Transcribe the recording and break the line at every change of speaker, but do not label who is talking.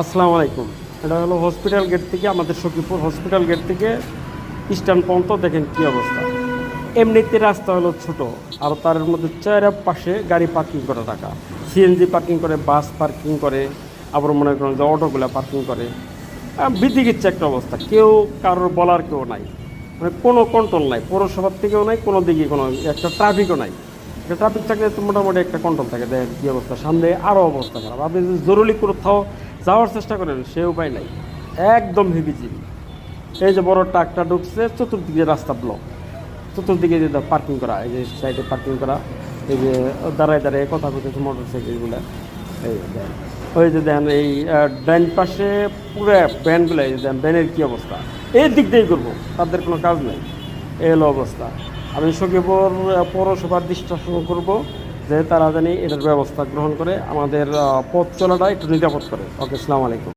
আসসালামু আলাইকুম। এটা হলো হসপিটাল গেট থেকে, আমাদের সখীপুর হসপিটাল গেট থেকে স্ট্যান্ড পর্যন্ত দেখেন কী অবস্থা। এমনিতে রাস্তা হলো ছোট, আর তার মধ্যে চার পাশে গাড়ি পার্কিং করে রাখা সিএনজি পার্কিং করে বাস পার্কিং করে, আবার মনে করেন যে অটোগুলো পার্কিং করে। বিধিকিচ্ছে একটা অবস্থা, কেউ কারোর বলার কেউ নাই। মানে কোনো কন্ট্রোল নাই, পৌরসভার থেকেও নাই, কোনো দিকে কোনো একটা ট্রাফিকও নাই। একটা ট্রাফিক থাকলে তো মোটামুটি একটা কন্ট্রোল থাকে দেখেন কী অবস্থা, সামনে আরও অবস্থা খারাপ। আপনি যদি জরুরি কোথাও যাওয়ার চেষ্টা করেন সে উপায় নাই। একদম হেভিজিবি এই যে বড় ট্রাকটা ঢুকছে, চতুর্দিকে রাস্তা ব্লক চতুর্দিকে যে পার্কিং করা, এই যে সাইডে পার্কিং করা, এই যে দাঁড়ায় দাঁড়ায় কথা বলতেছে মোটর সাইকেলগুলো এই। ওই যে দেখেন এই ডান পাশে পুরো ব্যানগুলো এই যে দেখেন ব্যানের কী অবস্থা? এই দিক দিয়েই করব তাদের কোনো কাজ নেই। এই হলো অবস্থা। আমি সখীপুর পৌরসভার দৃষ্টি করব যে তারা জানি এটার ব্যবস্থা গ্রহণ করে আমাদের পথ চলাটা একটু নিরাপদ করে। ওকে, আসসালামু আলাইকুম।